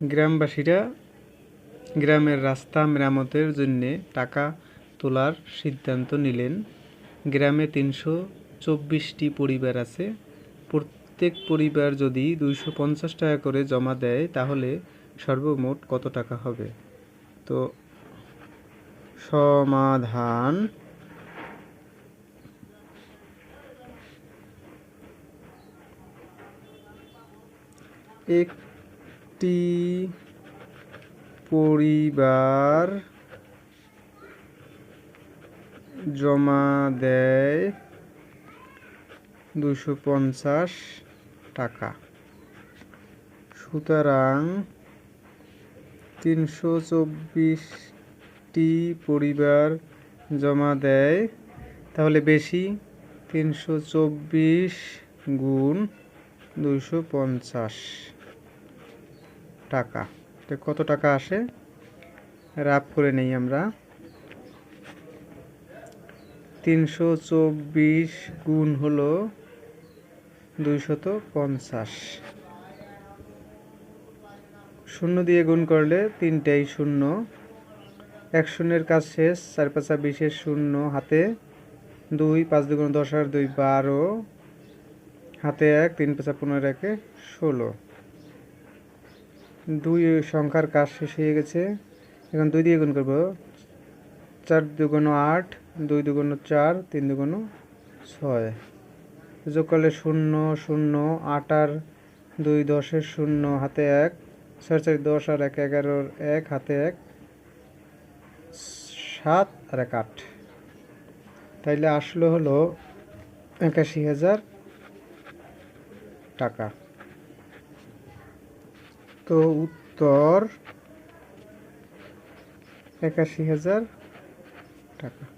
গ্রামবাসীরা গ্রামের রাস্তা মেরামতের জন্য টাকা তোলার সিদ্ধান্ত নিলেন। গ্রামে তিনশো চব্বিশটি পরিবার আছে। প্রত্যেক পরিবার যদি দুইশো পঞ্চাশ টাকা করে জমা দেয়, তাহলে সর্বমোট কত টাকা হবে? তো সমাধান একটি পরিবার জমা দেয় দুশো পঞ্চাশ টাকা। সুতরাং তিনশো চব্বিশটি পরিবার জমা দেয়, তাহলে বেশি, তিনশো চব্বিশ গুণ দুইশো পঞ্চাশ। টাকা। তো কত টাকা আসে? রাফ করে নেই আমরা। তিনশো চব্বিশ গুণ হলো দুইশত পঞ্চাশ। শূন্য দিয়ে গুণ করলে তিনটাই শূন্য। এক শূন্যের কাজ শেষ, চার পাঁচা বিশের শূন্য। হাতে দুই, পাঁচ দুগুণ দশ আর দুই বারো। হাতে এক, তিন পাঁচা পনেরো একে ষোলো। দুই সংখ্যার কাজ শেষ হয়ে গেছে। এখন দুই দিয়ে গুণ করব। চার দুগুণ আট, দুই দুগুণ চার, তিন দুগুণ ছয়। যোগ করলে শূন্য শূন্য, আট আর দুই দশের শূন্য, হাতে এক। ছয়, চার, দশ আর এক, এগারোর এক, হাতে এক। সাত আর এক, আট। তাইলে আসলো হলো একাশি হাজার টাকা। তো উত্তর একাশি হাজার টাকা।